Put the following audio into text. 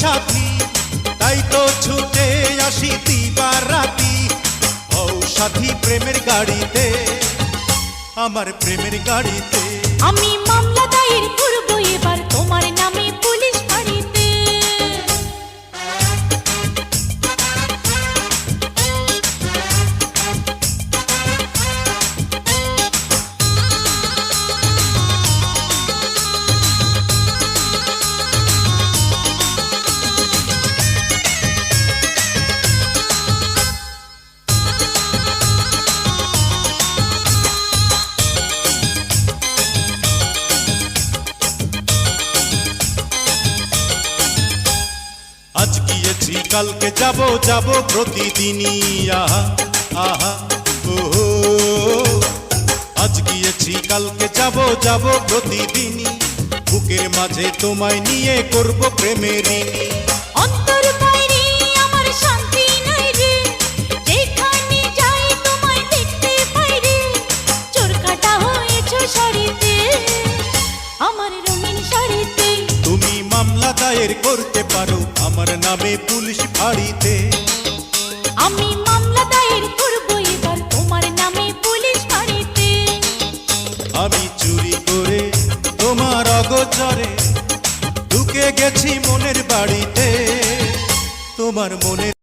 সাথী, তাই তো ছুটে আসি দিবার রাতি। ও সাথী প্রেমের গাড়িতে, আমার প্রেমের গাড়িতে। আমি মামলা দায়ের করব এবার, তোমার না কালকে যাব যাব প্রতিদিনই। আহা আহা আজ গিয়েছি, কালকে যাব যাব প্রতিদিনই। বুকের মাঝে তোমায় নিয়ে করব প্রেমের মামলা দায়ের করতে পারো আমার নামে পুলিশ ফাঁড়িতে। আমি মামলা দায়ের করব এবার তোমার নামে পুলিশ ফাঁড়িতে। আমি চুরি করে তোমার অগোচরে ঢুকে গেছি মনের বাড়িতে। তোমার মনের